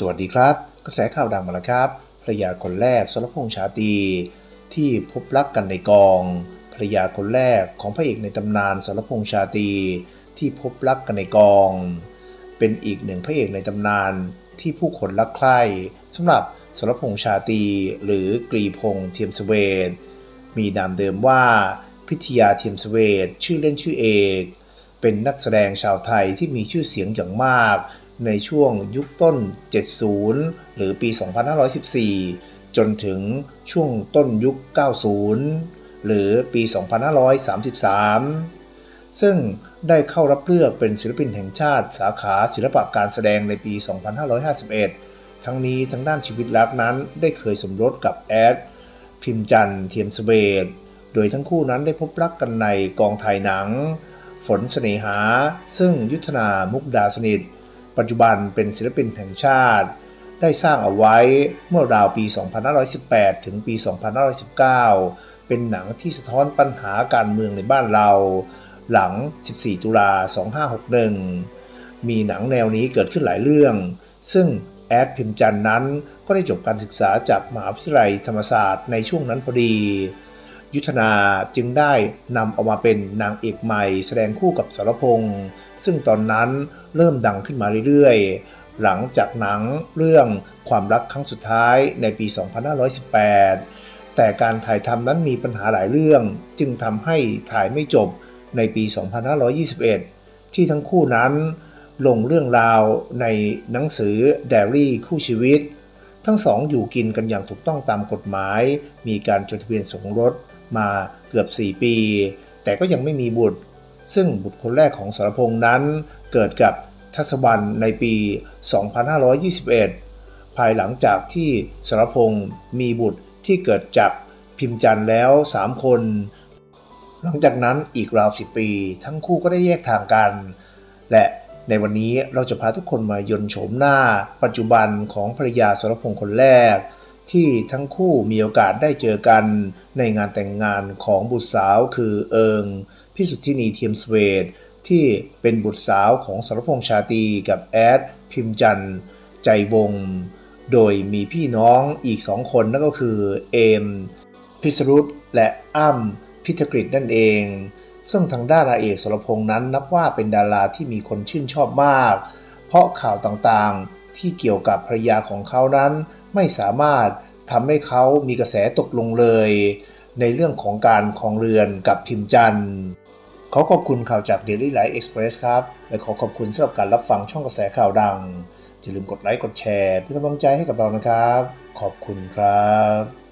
สวัสดีครับ กระแสข่าวดังมาแล้วครับภรรยาคนแรกสรพงษ์ชาตี ที่พบรักกันในกองภรรยาคนแรกของพระเอกในตำนานสรพงษ์ชาตี ที่พบรักกันในกอง เป็นอีกหนึ่งพระเอกในตำนานที่ผู้คนรักใคร่สำหรับสรพงษ์ชาตี หรือกรีพงษ์เทียมสเวทมีนามเดิมว่าพิทยาเทียมสเวทชื่อเล่นชื่อเอก เป็นนักแสดงชาวไทยที่มีชื่อเสียงอย่างมาก ในช่วงยุคต้น 70 หรือปี 2514 จนถึงช่วงต้นยุค 90 หรือปี 2533 ซึ่งได้เข้ารับเลือกเป็นศิลปินแห่งชาติสาขาศิลปะการแสดงในปี 2551 ทั้งนี้ทั้งด้านชีวิตรักนั้นได้เคยสมรสกับแอด พิมจันเทียมสเวทโดยทั้งคู่นั้นได้พบรักกันในกองถ่ายหนัง ฝนเสน่หา ซึ่งยุทธนามุกดาสนิท ปัจจุบันเป็นศิลปินแห่งชาติ ได้สร้างเอาไว้เมื่อราวปี 2518 ถึงปี 2519 เป็นหนังที่สะท้อนปัญหาการเมืองในบ้านเรา หลัง 14 ตุลา 2561 มีหนังแนวนี้เกิดขึ้นหลายเรื่อง ซึ่งแอดพิมจันน์นั้นก็ได้จบการศึกษาจากมหาวิทยาลัยธรรมศาสตร์ในช่วงนั้นพอดี ยุทธนาจึงได้นำเอามาเป็นนางเอกใหม่ แสดงคู่กับสรพงษ์ซึ่งตอนนั้นเริ่มดังขึ้นมาเรื่อยๆ หลังจากหนังเรื่องความรักครั้งสุดท้ายในปี 2518 แต่การถ่ายทำนั้นมีปัญหาหลายเรื่อง จึงทำให้ถ่ายไม่จบในปี 2521 ที่ทั้งคู่นั้นลงเรื่องราวในหนังสือ d ดรี่คู่ชีวิต ทั้งสองอยู่กินกันอย่างถูกต้องตามกฎหมาย มีการจดทะเบียนสมรส มาเกือบ 4 ปี แต่ก็ยังไม่มีบุตร ซึ่งบุตรคนแรกของสรพงษ์นั้น เกิดกับทัศวรรณในปี 2521 ภายหลังจากที่สรพงษ์มีบุตรที่เกิดจากพิมจันทร์แล้ว 3 คน หลังจากนั้นอีกราว10ปี ทั้งคู่ก็ได้แยกทางกัน และในวันนี้เราจะพาทุกคนมายนโฉมหน้า ปัจจุบันของภรรยาสรพงษ์คนแรก ที่ทั้งคู่มีโอกาสได้เจอกันในงานแต่งงานของบุตรสาวคือเอิง พิสุทธินีเทียมสเวทที่เป็นบุตรสาวของสรพงษ์ชาตีกับแอด พิมจันทร์ใจวงศ์โดยมีพี่น้องอีกสองคนนั่นก็คือเอม พิสรุตและอ้ำพิธกฤษนั่นเอง ซึ่งทางด้านอาเอกสรพงษ์นั้นนับว่าเป็นดาราที่มีคนชื่นชอบมาก เพราะข่าวต่างๆที่เกี่ยวกับภรรยาของเขานั้นไม่สามารถทำให้เขามีกระแสตกลงเลย ในเรื่องของการคองเรือนกับพิมจันทร์ขอขอบคุณข่าวจาก Daily Life Express ครับ และขอขอบคุณสำหรับการรับฟังช่องกระแสข่าวดังอย่าลืมกดไลค์กดแชร์เป็นกำลังใจให้กับเรานะครับ ขอบคุณครับ